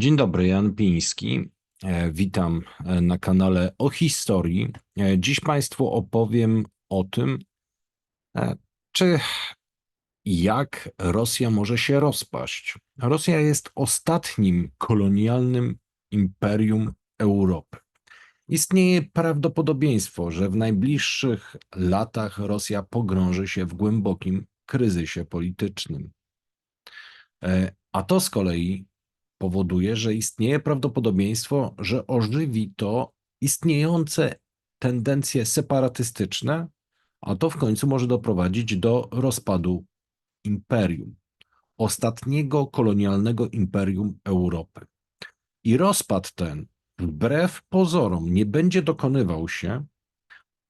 Dzień dobry, Jan Piński. E, Witam e, na kanale o historii. E, Dziś Państwu opowiem o tym, czy jak Rosja może się rozpaść. Rosja jest ostatnim kolonialnym imperium Europy. Istnieje prawdopodobieństwo, że w najbliższych latach Rosja pogrąży się w głębokim kryzysie politycznym. A to z kolei powoduje, że istnieje prawdopodobieństwo, że ożywi to istniejące tendencje separatystyczne, a to w końcu może doprowadzić do rozpadu imperium, ostatniego kolonialnego imperium Europy. I rozpad ten, wbrew pozorom, nie będzie dokonywał się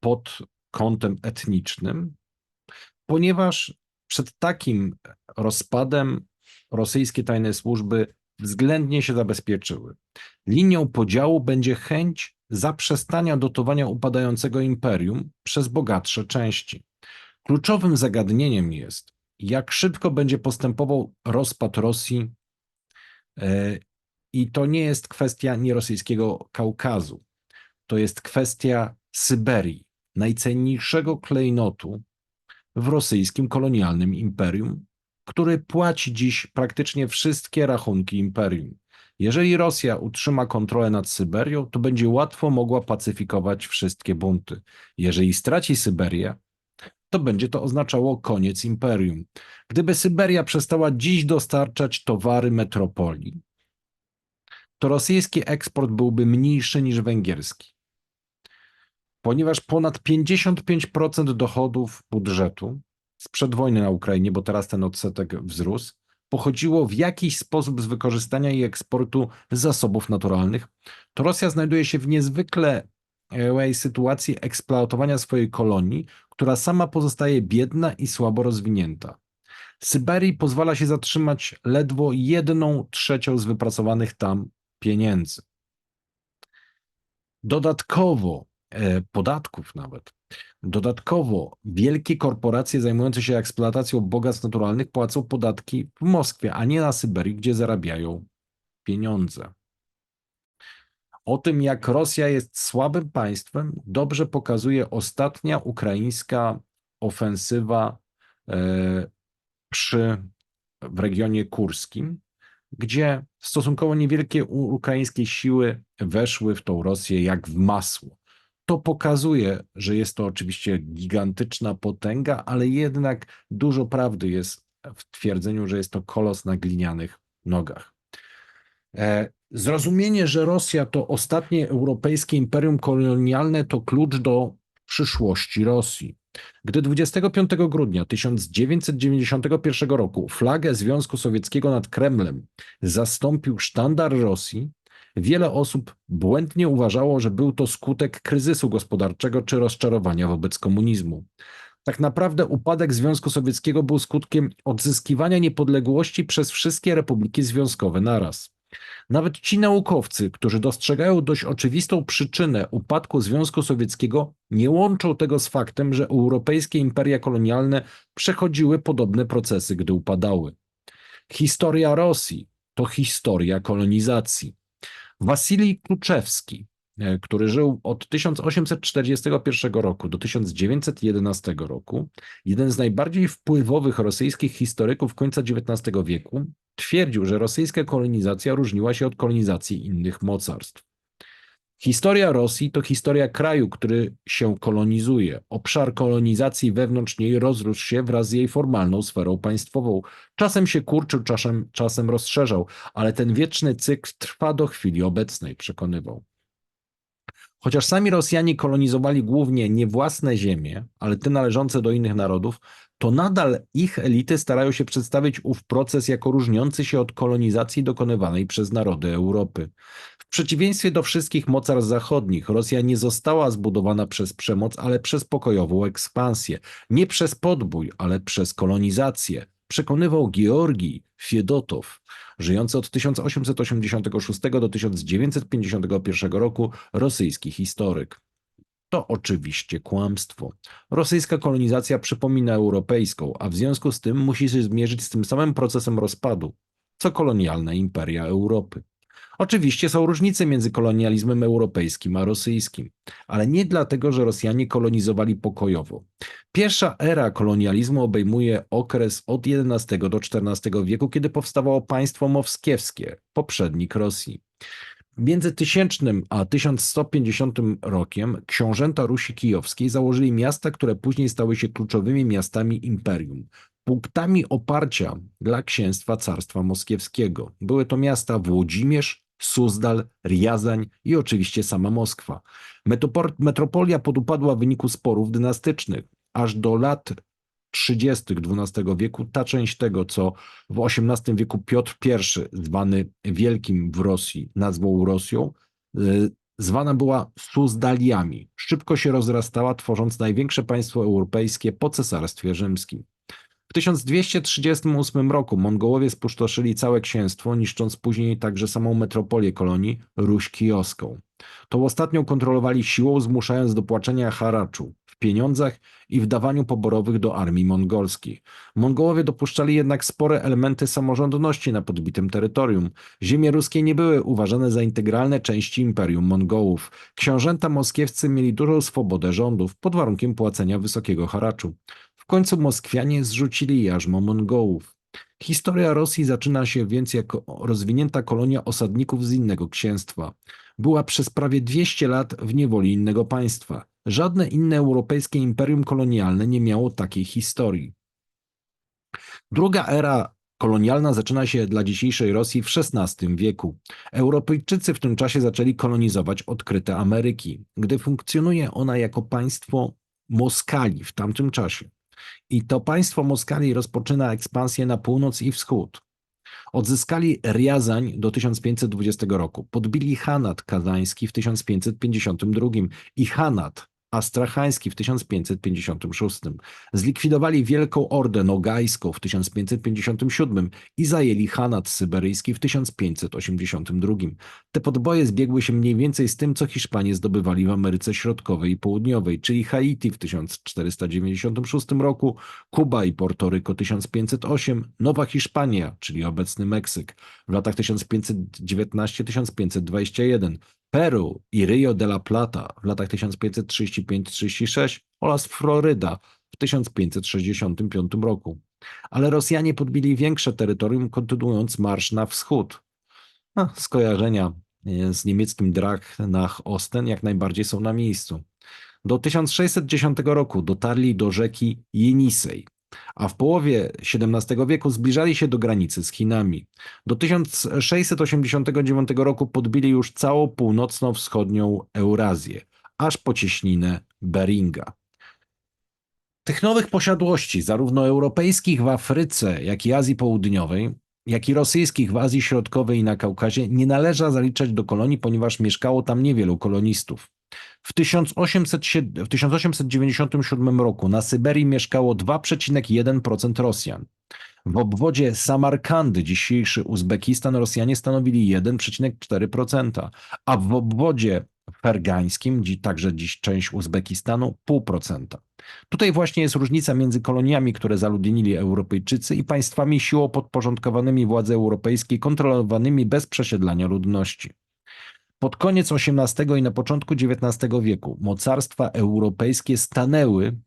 pod kątem etnicznym, ponieważ przed takim rozpadem rosyjskie tajne służby względnie się zabezpieczyły. Linią podziału będzie chęć zaprzestania dotowania upadającego imperium przez bogatsze części. Kluczowym zagadnieniem jest, jak szybko będzie postępował rozpad Rosji. e, I to nie jest kwestia nierosyjskiego Kaukazu. To jest kwestia Syberii, najcenniejszego klejnotu w rosyjskim kolonialnym imperium, który płaci dziś praktycznie wszystkie rachunki imperium. Jeżeli Rosja utrzyma kontrolę nad Syberią, to będzie łatwo mogła pacyfikować wszystkie bunty. Jeżeli straci Syberię, to będzie to oznaczało koniec imperium. Gdyby Syberia przestała dziś dostarczać towary metropolii, to rosyjski eksport byłby mniejszy niż węgierski. Ponieważ ponad 55% dochodów budżetu sprzed wojny na Ukrainie, bo teraz ten odsetek wzrósł, pochodziło w jakiś sposób z wykorzystania i eksportu zasobów naturalnych, to Rosja znajduje się w niezwykle e, sytuacji eksploatowania swojej kolonii, która sama pozostaje biedna i słabo rozwinięta. Syberii pozwala się zatrzymać ledwo jedną trzecią z wypracowanych tam pieniędzy. Dodatkowo, podatków nawet, dodatkowo wielkie korporacje zajmujące się eksploatacją bogactw naturalnych płacą podatki w Moskwie, a nie na Syberii, gdzie zarabiają pieniądze. O tym, jak Rosja jest słabym państwem, dobrze pokazuje ostatnia ukraińska ofensywa e, przy, w regionie kurskim, gdzie stosunkowo niewielkie ukraińskie siły weszły w tą Rosję jak w masło. To pokazuje, że jest to oczywiście gigantyczna potęga, ale jednak dużo prawdy jest w twierdzeniu, że jest to kolos na glinianych nogach. E, Zrozumienie, że Rosja to ostatnie europejskie imperium kolonialne, to klucz do przyszłości Rosji. Gdy 25 grudnia 1991 roku flagę Związku Sowieckiego nad Kremlem zastąpił sztandar Rosji, wiele osób błędnie uważało, że był to skutek kryzysu gospodarczego czy rozczarowania wobec komunizmu. Tak naprawdę upadek Związku Sowieckiego był skutkiem odzyskiwania niepodległości przez wszystkie republiki związkowe naraz. Nawet ci naukowcy, którzy dostrzegają dość oczywistą przyczynę upadku Związku Sowieckiego, nie łączą tego z faktem, że europejskie imperia kolonialne przechodziły podobne procesy, gdy upadały. Historia Rosji to historia kolonizacji. Wasilij Kluczewski, e, który żył od 1841 roku do 1911 roku, jeden z najbardziej wpływowych rosyjskich historyków końca XIX wieku, twierdził, że rosyjska kolonizacja różniła się od kolonizacji innych mocarstw. Historia Rosji to historia kraju, który się kolonizuje. Obszar kolonizacji wewnątrz niej rozrósł się wraz z jej formalną sferą państwową. Czasem się kurczył, czasem, czasem rozszerzał, ale ten wieczny cykl trwa do chwili obecnej, przekonywał. Chociaż sami Rosjanie kolonizowali głównie nie własne ziemie, ale te należące do innych narodów, to nadal ich elity starają się przedstawić ów proces jako różniący się od kolonizacji dokonywanej przez narody Europy. W przeciwieństwie do wszystkich mocarstw zachodnich, Rosja nie została zbudowana przez przemoc, ale przez pokojową ekspansję. Nie przez podbój, ale przez kolonizację. Przekonywał Georgij Fiedotow, żyjący od 1886 do 1951 roku rosyjski historyk. To oczywiście kłamstwo. Rosyjska kolonizacja przypomina europejską, a w związku z tym musi się zmierzyć z tym samym procesem rozpadu, co kolonialne imperia Europy. Oczywiście są różnice między kolonializmem europejskim a rosyjskim, ale nie dlatego, że Rosjanie kolonizowali pokojowo. Pierwsza era kolonializmu obejmuje okres od XI do XIV wieku, kiedy powstawało państwo moskiewskie, poprzednik Rosji. Między 1000 a 1150 rokiem książęta Rusi Kijowskiej założyli miasta, które później stały się kluczowymi miastami imperium. Punktami oparcia dla księstwa Carstwa Moskiewskiego były to miasta Włodzimierz, Suzdal, Riazań i oczywiście sama Moskwa. Metropolia podupadła w wyniku sporów dynastycznych. Aż do lat 30. XII wieku ta część tego, co w XVIII wieku Piotr I, zwany Wielkim w Rosji, nazwał Rosją, y, zwana była Suzdaliami. Szybko się rozrastała, tworząc największe państwo europejskie po Cesarstwie Rzymskim. W 1238 roku Mongołowie spustoszyli całe księstwo, niszcząc później także samą metropolię kolonii, Ruś Kijowską. Tą ostatnią kontrolowali siłą, zmuszając do płacenia haraczu pieniądzach i w dawaniu poborowych do armii mongolskiej. Mongołowie dopuszczali jednak spore elementy samorządności na podbitym terytorium. Ziemie ruskie nie były uważane za integralne części Imperium Mongołów. Książęta moskiewscy mieli dużą swobodę rządów pod warunkiem płacenia wysokiego haraczu. W końcu Moskwianie zrzucili jarzmo Mongołów. Historia Rosji zaczyna się więc jako rozwinięta kolonia osadników z innego księstwa. Była przez prawie 200 lat w niewoli innego państwa. Żadne inne europejskie imperium kolonialne nie miało takiej historii. Druga era kolonialna zaczyna się dla dzisiejszej Rosji w XVI wieku. Europejczycy w tym czasie zaczęli kolonizować odkryte Ameryki, gdy funkcjonuje ona jako państwo Moskali w tamtym czasie. I to państwo Moskali rozpoczyna ekspansję na północ i wschód. Odzyskali Riazań do 1520 roku, podbili Hanat kazański w 1552 i Hanat astrachański w 1556. Zlikwidowali Wielką Ordę Nogajską w 1557 i zajęli Hanat syberyjski w 1582. Te podboje zbiegły się mniej więcej z tym, co Hiszpanie zdobywali w Ameryce Środkowej i Południowej, czyli Haiti w 1496 roku, Kuba i Portoryko 1508, Nowa Hiszpania, czyli obecny Meksyk w latach 1519-1521, Peru i Rio de la Plata w latach 1535-36 oraz Floryda w 1565 roku. Ale Rosjanie podbili większe terytorium, kontynuując marsz na wschód. No, skojarzenia e, z niemieckim Drach nach Osten jak najbardziej są na miejscu. Do 1610 roku dotarli do rzeki Jenisej, a w połowie XVII wieku zbliżali się do granicy z Chinami. Do 1689 roku podbili już całą północno-wschodnią Eurazję, aż po cieśninę Beringa. Tych nowych posiadłości, zarówno europejskich w Afryce, jak i Azji Południowej, jak i rosyjskich w Azji Środkowej i na Kaukazie, nie należa zaliczać do kolonii, ponieważ mieszkało tam niewielu kolonistów. W, 1807, w 1897 roku na Syberii mieszkało 2,1% Rosjan. W obwodzie Samarkandy, dzisiejszy Uzbekistan, Rosjanie stanowili 1,4%, a w obwodzie fergańskim, także dziś część Uzbekistanu, 0,5%. Tutaj właśnie jest różnica między koloniami, które zaludnili Europejczycy i państwami siłą podporządkowanymi władzy europejskiej, kontrolowanymi bez przesiedlania ludności. Pod koniec XVIII i na początku XIX wieku mocarstwa europejskie stanęły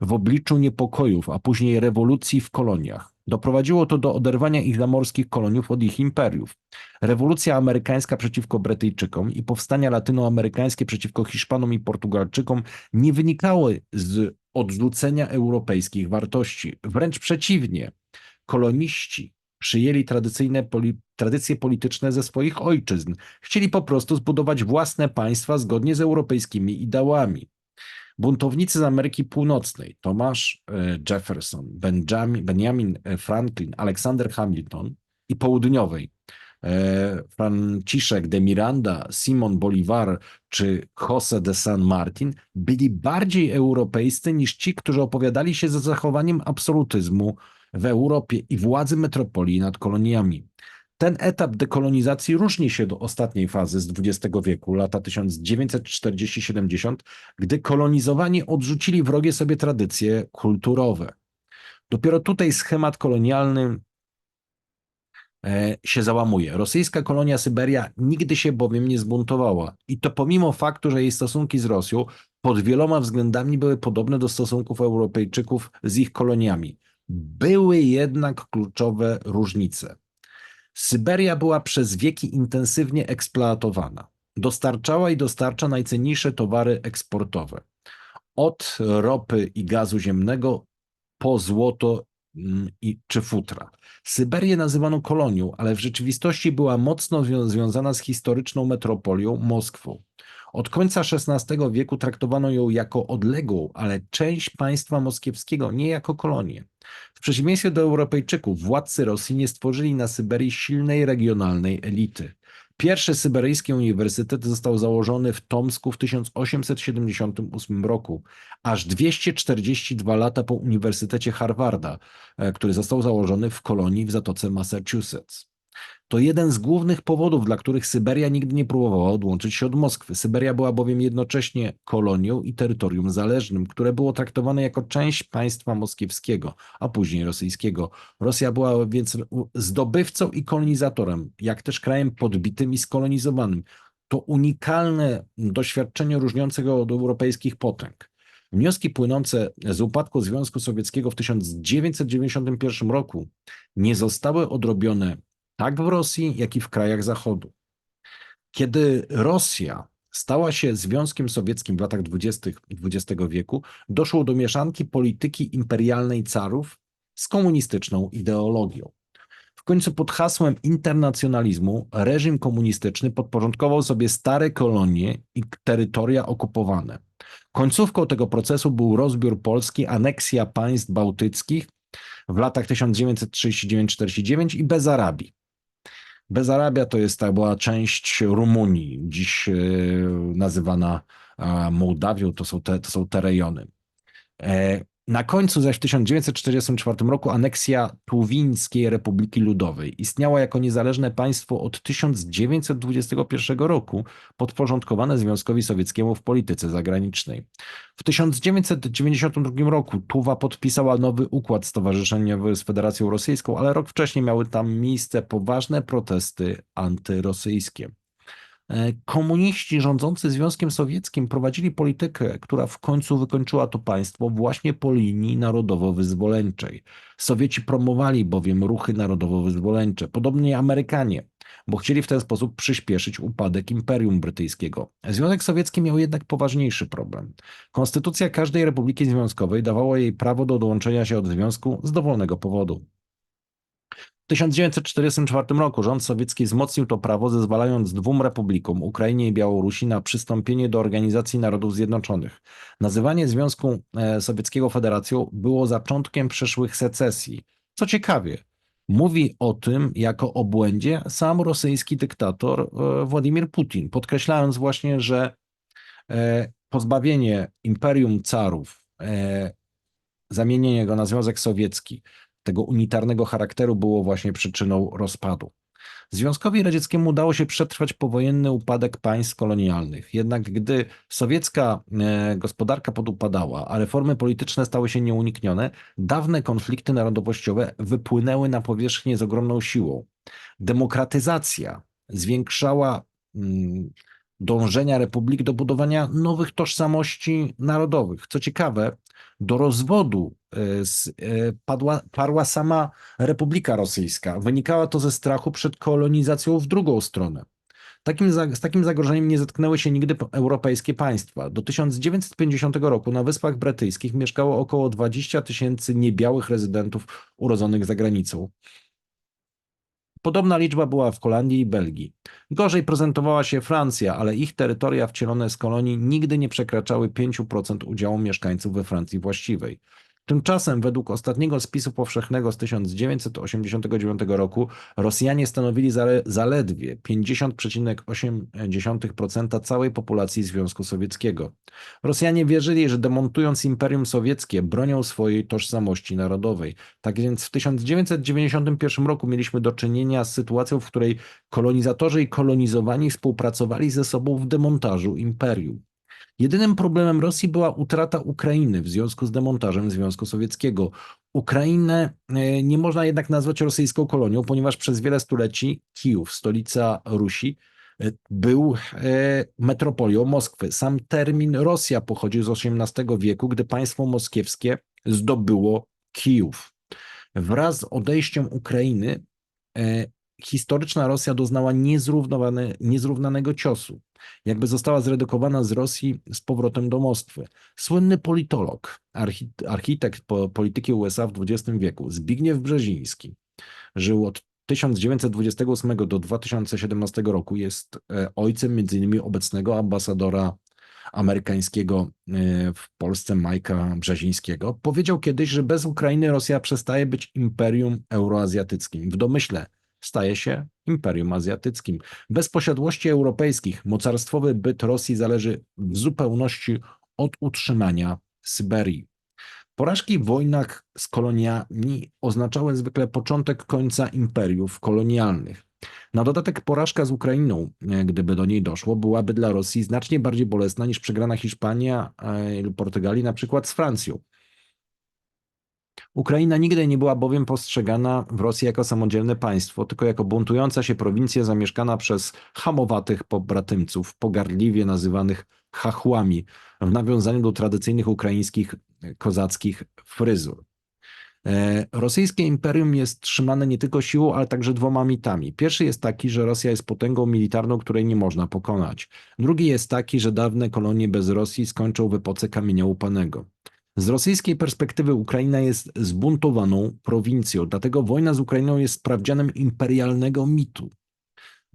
w obliczu niepokojów, a później rewolucji w koloniach. Doprowadziło to do oderwania ich zamorskich koloniów od ich imperiów. Rewolucja amerykańska przeciwko Brytyjczykom i powstania latynoamerykańskie przeciwko Hiszpanom i Portugalczykom nie wynikały z odrzucenia europejskich wartości. Wręcz przeciwnie, koloniści przyjęli tradycyjne poli tradycje polityczne ze swoich ojczyzn. Chcieli po prostu zbudować własne państwa zgodnie z europejskimi ideałami. Buntownicy z Ameryki Północnej, Thomas e, Jefferson, Benjamin, Benjamin e, Franklin, Alexander Hamilton i Południowej, e, Franciszek de Miranda, Simon Bolivar czy José de San Martin byli bardziej europejscy niż ci, którzy opowiadali się za zachowaniem absolutyzmu w Europie i władzy metropolii nad koloniami. Ten etap dekolonizacji różni się do ostatniej fazy z XX wieku, lata 1940-70, gdy kolonizowani odrzucili wrogie sobie tradycje kulturowe. Dopiero tutaj schemat kolonialny e, się załamuje. Rosyjska kolonia Syberia nigdy się bowiem nie zbuntowała. I to pomimo faktu, że jej stosunki z Rosją pod wieloma względami były podobne do stosunków Europejczyków z ich koloniami. Były jednak kluczowe różnice. Syberia była przez wieki intensywnie eksploatowana. Dostarczała i dostarcza najcenniejsze towary eksportowe. Od ropy i gazu ziemnego po złoto mm, i, czy futra. Syberię nazywano kolonią, ale w rzeczywistości była mocno zwią- związana z historyczną metropolią Moskwą. Od końca XVI wieku traktowano ją jako odległą, ale część państwa moskiewskiego, nie jako kolonię. W przeciwieństwie do Europejczyków, władcy Rosji nie stworzyli na Syberii silnej regionalnej elity. Pierwszy syberyjski uniwersytet został założony w Tomsku w 1878 roku, aż 242 lata po Uniwersytecie Harvarda, e, który został założony w kolonii w Zatoce Massachusetts. To jeden z głównych powodów, dla których Syberia nigdy nie próbowała odłączyć się od Moskwy. Syberia była bowiem jednocześnie kolonią i terytorium zależnym, które było traktowane jako część państwa moskiewskiego, a później rosyjskiego. Rosja była więc zdobywcą i kolonizatorem, jak też krajem podbitym i skolonizowanym. To unikalne doświadczenie różniące go od europejskich potęg. Wnioski płynące z upadku Związku Sowieckiego w 1991 roku nie zostały odrobione tak w Rosji, jak i w krajach Zachodu. Kiedy Rosja stała się Związkiem Sowieckim w latach 20. XX wieku, doszło do mieszanki polityki imperialnej carów z komunistyczną ideologią. W końcu pod hasłem internacjonalizmu reżim komunistyczny podporządkował sobie stare kolonie i terytoria okupowane. Końcówką tego procesu był rozbiór Polski, aneksja państw bałtyckich w latach 1939-49 i Bezarabii. Bezarabia to jest ta była część Rumunii, dziś e, nazywana Mołdawią, to są te, to są te rejony. Na końcu zaś w 1944 roku aneksja Tuwińskiej Republiki Ludowej istniała jako niezależne państwo od 1921 roku, podporządkowane Związkowi Sowieckiemu w polityce zagranicznej. W 1992 roku Tuwa podpisała nowy układ stowarzyszeniowy z Federacją Rosyjską, ale rok wcześniej miały tam miejsce poważne protesty antyrosyjskie. E, komuniści rządzący Związkiem Sowieckim prowadzili politykę, która w końcu wykończyła to państwo właśnie po linii narodowo-wyzwoleńczej. Sowieci promowali bowiem ruchy narodowo-wyzwoleńcze, podobnie Amerykanie, bo chcieli w ten sposób przyspieszyć upadek Imperium Brytyjskiego. Związek Sowiecki miał jednak poważniejszy problem. Konstytucja każdej republiki związkowej dawała jej prawo do dołączenia się od związku z dowolnego powodu. W 1944 roku rząd sowiecki wzmocnił to prawo, zezwalając dwóm republikom, Ukrainie i Białorusi, na przystąpienie do Organizacji Narodów Zjednoczonych. Nazywanie Związku e, Sowieckiego Federacją było zaczątkiem przyszłych secesji. Co ciekawie, mówi o tym jako o błędzie sam rosyjski dyktator e, Władimir Putin, podkreślając właśnie, że e, pozbawienie imperium carów, zamienienie go na Związek Sowiecki, tego unitarnego charakteru było właśnie przyczyną rozpadu. Związkowi Radzieckiemu udało się przetrwać powojenny upadek państw kolonialnych. Jednak gdy sowiecka e, gospodarka podupadała, a reformy polityczne stały się nieuniknione, dawne konflikty narodowościowe wypłynęły na powierzchnię z ogromną siłą. Demokratyzacja zwiększała mm, dążenia republik do budowania nowych tożsamości narodowych. Co ciekawe, do rozwodu e, e, padła, parła sama Republika Rosyjska. Wynikało to ze strachu przed kolonizacją w drugą stronę. Takim, z takim zagrożeniem nie zetknęły się nigdy europejskie państwa. Do 1950 roku na Wyspach Brytyjskich mieszkało około 20 tysięcy niebiałych rezydentów urodzonych za granicą. Podobna liczba była w Holandii i Belgii. Gorzej prezentowała się Francja, ale ich terytoria wcielone z kolonii nigdy nie przekraczały 5% udziału mieszkańców we Francji właściwej. Tymczasem według ostatniego spisu powszechnego z 1989 roku Rosjanie stanowili zale, zaledwie 50,8% całej populacji Związku Sowieckiego. Rosjanie wierzyli, że demontując Imperium Sowieckie bronią swojej tożsamości narodowej. Tak więc w 1991 roku mieliśmy do czynienia z sytuacją, w której kolonizatorzy i kolonizowani współpracowali ze sobą w demontażu imperium. Jedynym problemem Rosji była utrata Ukrainy w związku z demontażem Związku Sowieckiego. Ukrainę e, nie można jednak nazwać rosyjską kolonią, ponieważ przez wiele stuleci Kijów, stolica Rusi, e, był e, metropolią Moskwy. Sam termin Rosja pochodził z XVIII wieku, gdy państwo moskiewskie zdobyło Kijów. Wraz z odejściem Ukrainy historyczna Rosja doznała niezrównanego ciosu. Jakby została zredukowana z Rosji z powrotem do Moskwy. Słynny politolog, architekt polityki USA w XX wieku, Zbigniew Brzeziński, żył od 1928 do 2017 roku. Jest e, ojcem m.in. obecnego ambasadora amerykańskiego e, w Polsce, Majka Brzezińskiego. Powiedział kiedyś, że bez Ukrainy Rosja przestaje być imperium euroazjatyckim. W domyśle staje się imperium azjatyckim. Bez posiadłości europejskich mocarstwowy byt Rosji zależy w zupełności od utrzymania Syberii. Porażki w wojnach z koloniami oznaczały zwykle początek końca imperiów kolonialnych. Na dodatek porażka z Ukrainą, e, gdyby do niej doszło, byłaby dla Rosji znacznie bardziej bolesna niż przegrana Hiszpania e, lub Portugalii na przykład z Francją. Ukraina nigdy nie była bowiem postrzegana w Rosji jako samodzielne państwo, tylko jako buntująca się prowincja zamieszkana przez hamowatych pobratymców, pogardliwie nazywanych chachłami, w nawiązaniu do tradycyjnych ukraińskich kozackich fryzur. E, rosyjskie imperium jest trzymane nie tylko siłą, ale także dwoma mitami. Pierwszy jest taki, że Rosja jest potęgą militarną, której nie można pokonać. Drugi jest taki, że dawne kolonie bez Rosji skończą w epoce kamienia upanego. Z rosyjskiej perspektywy Ukraina jest zbuntowaną prowincją, dlatego wojna z Ukrainą jest sprawdzianem imperialnego mitu.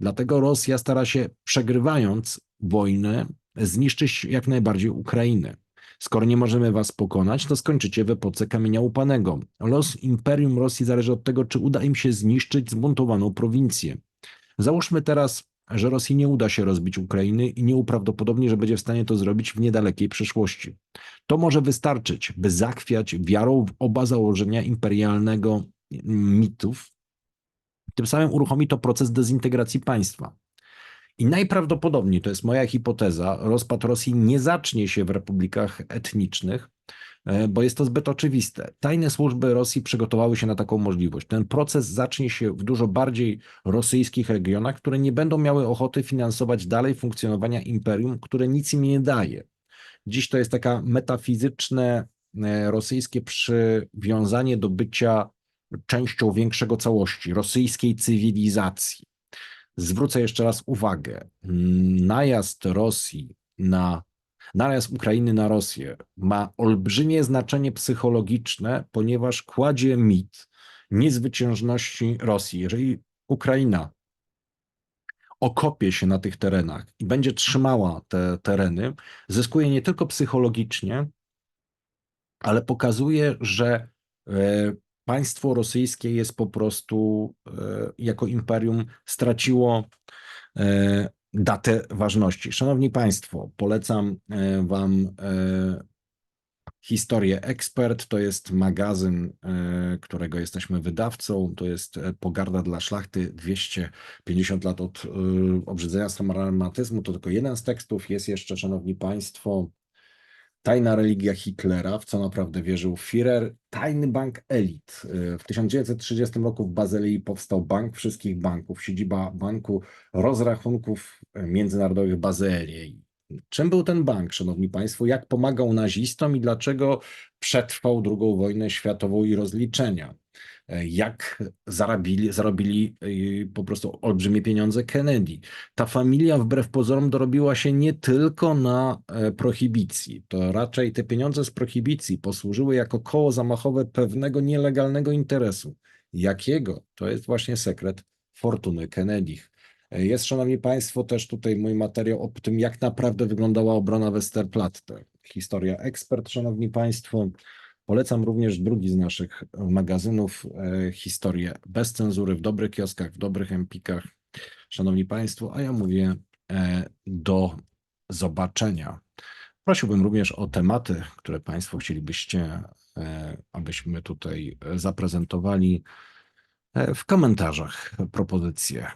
Dlatego Rosja stara się, przegrywając wojnę, zniszczyć jak najbardziej Ukrainę. Skoro nie możemy was pokonać, to skończycie w epoce kamienia upanego. Los imperium Rosji zależy od tego, czy uda im się zniszczyć zbuntowaną prowincję. Załóżmy teraz, że Rosji nie uda się rozbić Ukrainy i nieuprawdopodobnie, że będzie w stanie to zrobić w niedalekiej przyszłości. To może wystarczyć, by zakwiać wiarą w oba założenia imperialnego mitów. Tym samym uruchomi to proces dezintegracji państwa. I najprawdopodobniej, to jest moja hipoteza, rozpad Rosji nie zacznie się w republikach etnicznych, bo jest to zbyt oczywiste. Tajne służby Rosji przygotowały się na taką możliwość. Ten proces zacznie się w dużo bardziej rosyjskich regionach, które nie będą miały ochoty finansować dalej funkcjonowania imperium, które nic im nie daje. Dziś to jest taka metafizyczne e, rosyjskie przywiązanie do bycia częścią większego całości, rosyjskiej cywilizacji. Zwrócę jeszcze raz uwagę, najazd Rosji na najazd Ukrainy na Rosję ma olbrzymie znaczenie psychologiczne, ponieważ kładzie mit niezwyciężności Rosji. Jeżeli Ukraina okopie się na tych terenach i będzie trzymała te tereny, zyskuje nie tylko psychologicznie, ale pokazuje, że e, państwo rosyjskie jest po prostu e, jako imperium straciło e, datę ważności. Szanowni Państwo, polecam Wam Historię Ekspert to jest magazyn, e, którego jesteśmy wydawcą. To jest e, Pogarda dla szlachty 250 lat od e, obrzydzenia samaramatyzmu. To tylko jeden z tekstów. Jest jeszcze, szanowni państwo, Tajna religia Hitlera, w co naprawdę wierzył Führer, tajny bank elit. W 1930 roku w Bazylii powstał bank wszystkich banków, siedziba banku rozrachunków międzynarodowych Bazylii. Czym był ten bank, szanowni państwo? Jak pomagał nazistom i dlaczego przetrwał II wojnę światową i rozliczenia? Jak zarobili, zarobili y, po prostu olbrzymie pieniądze Kennedy? Ta familia wbrew pozorom dorobiła się nie tylko na e, prohibicji. To raczej te pieniądze z prohibicji posłużyły jako koło zamachowe pewnego nielegalnego interesu. Jakiego? To jest właśnie sekret fortuny Kennedych. Jest, Szanowni Państwo, też tutaj mój materiał o tym, jak naprawdę wyglądała obrona Westerplatte. Historia ekspert, Szanowni Państwo. Polecam również drugi z naszych magazynów, e, historię bez cenzury, w dobrych kioskach, w dobrych empikach. Szanowni Państwo, a ja mówię e, do zobaczenia. Prosiłbym również o tematy, które Państwo chcielibyście, e, abyśmy tutaj zaprezentowali w komentarzach propozycje.